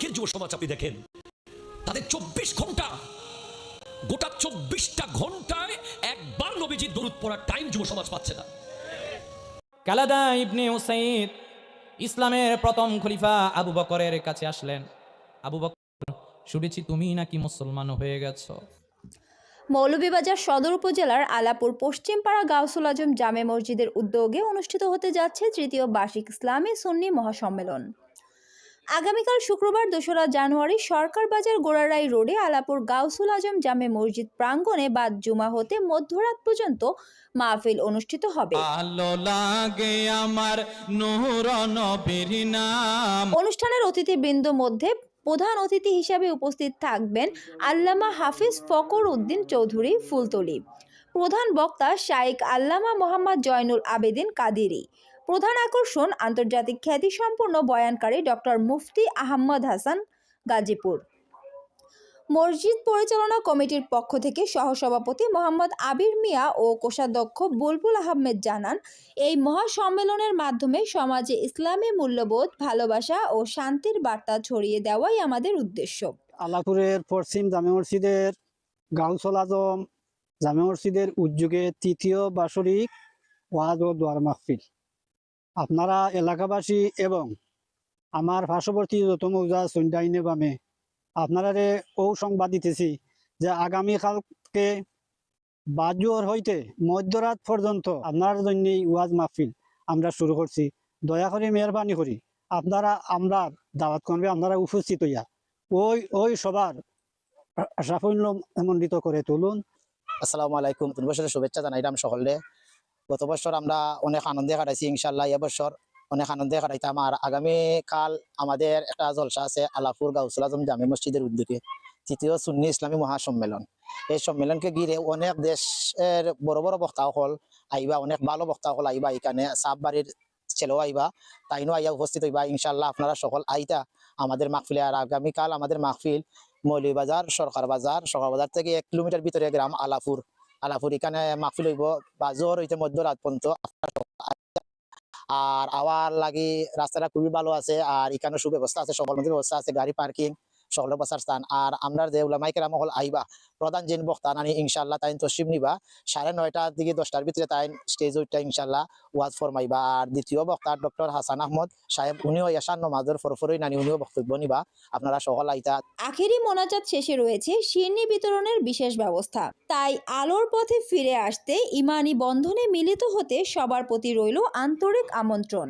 আজকের যুব সমাজ আপনি দেখেন তাদের চব্বিশ ঘণ্টা গোটা চব্বিশটা ঘন্টায় একবার নবীজির দরুদ পড়ার টাইম যুব সমাজ পাচ্ছে না। কালাদা ইবনে উসাইদ ইসলামের প্রথম খলিফা আবু বকরের কাছে আসলেন। আবু বকর শুনেছি তুমি নাকি মুসলমান হয়ে গেছো? মৌলভীবাজার সদর উপজেলার আলাপুর পশ্চিমপাড়া গাউসুল আজম জামে মসজিদের উদ্যোগে অনুষ্ঠিত হতে যাচ্ছে তৃতীয় বার্ষিক ইসলামী সুন্নি মহাসম্মেলন। আগামীকাল শুক্রবার দোসরা জানুয়ারি সরকার বাজার গোড়ারাই রোডে আলাপুর গাউসুল আজম জামে মসজিদ প্রাঙ্গণে বাদ জুমা হতে মধ্যরাত পর্যন্ত মাহফিল অনুষ্ঠিত হবে। অনুষ্ঠানের অতিথিবৃন্দ মধ্যে প্রধান অতিথি হিসাবে উপস্থিত থাকবেন আল্লামা হাফিজ ফকর উদ্দিন চৌধুরী ফুলতলি। প্রধান বক্তা শাইক আল্লামা মোহাম্মদ জয়নুল আবেদিন কাদিরি। প্রধান আকর্ষণ আন্তর্জাতিক খ্যাতিসম্পন্ন বয়ানকারী ডক্টর মুফতি আহম্মদ হাসান গাজীপুর। মসজিদ পরিচালনা কমিটির পক্ষ থেকে সহসভাপতি মোহাম্মদ আবির মিয়া ও কোষাধ্যক্ষ বুলবুল আহমেদ জানান, এই মহাসম্মেলনের মাধ্যমে সমাজে ইসলামী মূল্যবোধ, ভালোবাসা ও শান্তির বার্তা ছড়িয়ে দেওয়াই আমাদের উদ্দেশ্য। আলাপুরের পশ্চিম জামে মসজিদের গাউসল আজম, জামে মসজিদের উদ্যোগে তৃতীয় বার্ষিক ওয়াজ ও দোয়ার মাহফিল। আপনারা এলাকাবাসী এবং আমার পার্শ্ববর্তী যত মৌজা সন্ধ্যাইনে বামে আপনারা ও সংবাদ দিতেছি যে আগামীকালকে বাজুয়ার হইতে মধ্যরাত পর্যন্ত আপনার জন্য ওয়াজ মাহফিল আমরা শুরু করছি। দয়া করে মেহরবানি করি। আপনারা, আমরা দাওয়াত করবে, আপনারা উপস্থিত হইয়া ওই ওই সবার সাফল্য মণ্ডিত করে তুলুন। আসসালামু আলাইকুম। নতুন শুভেচ্ছা জানাইলাম সকলে গত বছর আমরা অনেক আনন্দে কাটাইছি ইনশাল্লাহ এবছর অনেক আনন্দে কাটাইতাম। আর আগামীকাল আমাদের একটা জলসা আছে আলাপুর গাউসুল আজম জামে মসজিদের উদ্যোগে, তৃতীয় সুন্নি ইসলামী মহাসম্মেলন। এই সম্মেলনকে ঘিরে অনেক দেশের বড় বড় বক্তা হল আইবা, অনেক ভালো বক্তা হল আইবা এখানে সাব বাড়ির ছেলেও আইবা, তাইনও আইয়া উপস্থিত হইবা। ইনশাল্লাহ আপনারা সকল আইতা আমাদের মাহফিলে, আর আগামীকাল আমাদের মাহফিল মৌলিবাজার সরকার বাজার সরকার বাজার থেকে এক কিলোমিটার ভিতরে গ্রাম আলাপুর। আলাপুর মাফি মাহফিল বা জোর হইতে মধ্যরাত পর্যন্ত। আর আওয়ার লাগি রাস্তাটা খুবই ভালো আছে, আর এখানে সুব্যবস্থা আছে, সকল মধ্যে ব্যবস্থা আছে, গাড়ি পার্কিং। সকল বসার স্থান আর আমরা যে উলামাই কেরাম হল আইবা প্রধান যিনি বক্তা, নানি ইনশাল্লাহ তাই তসিম নিবা। সাড়ে নয়টার দিকে দশটার ভিতরে তাই স্টেজ ওইটা ইনশাল্লাহ ওয়াজ ফরমাইবা আর দ্বিতীয় বক্তা ডক্টর হাসান আহমদ সাহেব, উনিও ইয়াসান নমাজের ফরফরই নানি, উনিও বক্তব্য নিবা। আপনারা সকল আইতা। আখেরি মোনাজাত শেষে রয়েছে শিরনি বিতরণের বিশেষ ব্যবস্থা। তাই আলোর পথে ফিরে আসতে ইমানি বন্ধনে মিলিত হতে সবার প্রতি রইল আন্তরিক আমন্ত্রণ।